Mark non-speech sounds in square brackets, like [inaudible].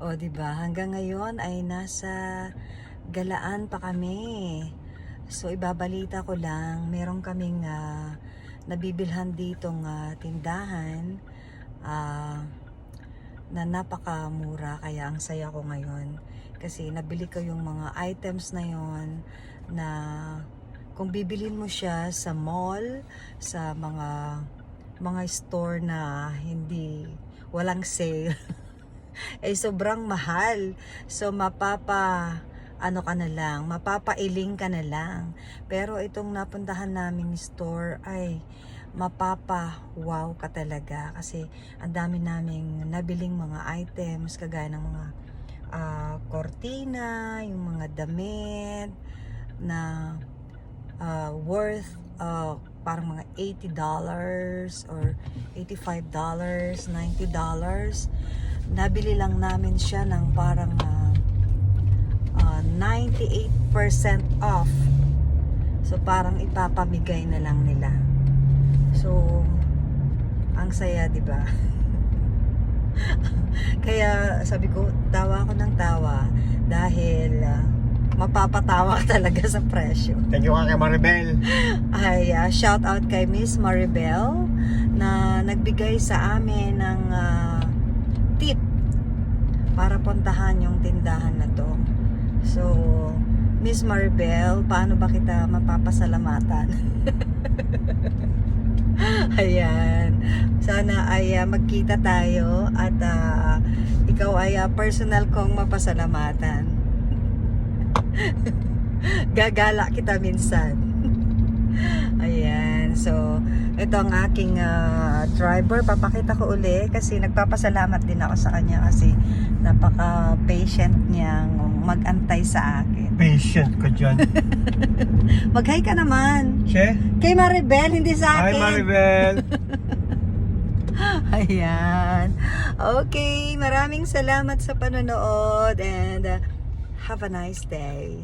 O, di ba? Hanggang ngayon ay nasa galaan pa kami. So, ibabalita ko lang, meron kaming ah, nabibilhan ditong ah, tindahan ah, na napakamura. Kaya ang saya ko ngayon. Kasi nabili ko yung mga items na yon na kung bibilin mo siya sa mall, sa mga mga store na hindi walang sale [laughs] ay [laughs] sobrang mahal. So mapapa ano ka na lang, mapapailing ka na lang. Pero itong napuntahan naming store ay mapapa wow ka talaga kasi ang dami naming nabiling mga items kagaya ng mga ah, kortina, yung mga damit na ah, worth ah, parang mga $80 or $85, $90. Nabili lang namin siya ng parang ah, ah, 98% off. So parang ipapamigay na lang nila. So ang saya, 'di ba? [laughs] Kaya sabi ko, tawa ako ng tawa dahil ah, mapapatawa ka [laughs] talaga sa presyo. Thank you ka kay Maribel. ay uh, shout out kay Miss Maribel na nagbigay sa amin ng para puntahan yung tindahan na to. So, Miss Maribel, paano ba kita mapapasalamatan? [laughs] Ayan. Sana ay ah, magkita tayo at ah, ikaw ay ah, personal kong mapasalamatan. [laughs] Gagala kita minsan. [laughs] Ayan. So, ito ang aking ah, driver. Papakita ko uli kasi nagpapasalamat din ako sa kanya kasi napaka-patient niyang mag-antay sa akin. Patient ka dyan. [laughs] Mag-hi ka naman. Che? Kay Maribel, hindi sa Hi akin. Maribel. [laughs] Ayan. Okay, maraming salamat sa panonood and uh, have a nice day.